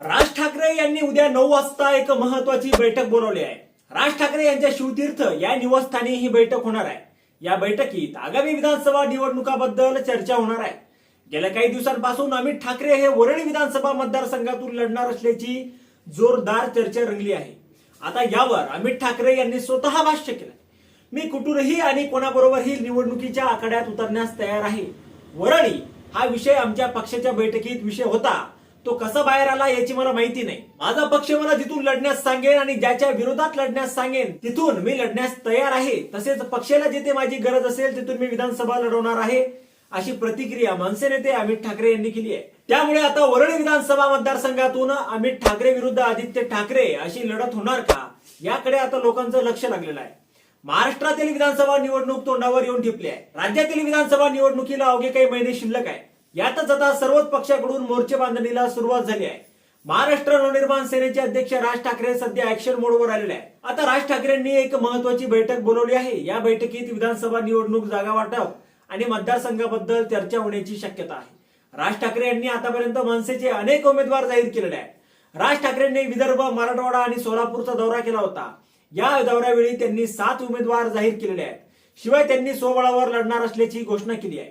राज ठाकरे यांनी उद्या नऊ वाजता एक महत्वाची बैठक बोलवली आहे. राज ठाकरे यांच्या शिवतीर्थ या निवासस्थानी ही बैठक होणार आहे. या बैठकीत आगामी विधानसभा निवडणुकाबद्दल चर्चा होणार आहे. गेल्या काही दिवसांपासून अमित ठाकरे हे वरळी विधानसभा मतदारसंघातून लढणार असल्याची जोरदार चर्चा रंगली आहे. आता यावर अमित ठाकरे यांनी स्वतः भाष्य केलं मी कुठूनही आणि कोणाबरोबरही निवडणुकीच्या आखाड्यात उतरण्यास तयार आहे. वरळी हा विषय आमच्या पक्षाच्या बैठकीत विषय होता. तो कसा बाहेर आला याची मला माहिती नाही. माझा पक्ष मला जिथून लढण्यास सांगेन आणि ज्याच्या विरोधात लढण्यास सांगेन तिथून मी लढण्यास तयार आहे. तसेच पक्षाला जिथे माझी गरज असेल तिथून मी विधानसभा लढवणार आहे अशी प्रतिक्रिया मनसे नेते अमित ठाकरे यांनी केली आहे. त्यामुळे आता वरळी विधानसभा मतदारसंघातून अमित ठाकरे विरुद्ध आदित्य ठाकरे अशी लढत होणार का? याकडे आता लोकांचं लक्ष लागलेलं आहे. महाराष्ट्रातील विधानसभा निवडणूक तोंडावर येऊन ठेपली आहे. राज्यातील विधानसभा निवडणुकीला अवघे काही महिने शिल्लक आहे. यातच आता सर्वच पक्षाकडून मोर्चे बांधणीला सुरुवात झाली आहे. महाराष्ट्र नवनिर्माण सेनेचे अध्यक्ष राज ठाकरे सध्या ऍक्शन मोडवर आलेले आहे आता राज ठाकरेंनी एक महत्वाची बैठक बोलवली आहे. या बैठकीत विधानसभा निवडणूक जागा वाटप आणि मतदारसंघाबद्दल चर्चा होण्याची शक्यता आहे. राज ठाकरे यांनी आतापर्यंत मनसेचे अनेक उमेदवार जाहीर केलेले आहेत. राज ठाकरेंनी विदर्भ मराठवाडा आणि सोलापूरचा दौरा केला होता. या दौऱ्यावेळी त्यांनी सात उमेदवार जाहीर केलेले आहेत. शिवाय त्यांनी स्वबळावर लढणार असल्याची घोषणा केली आहे.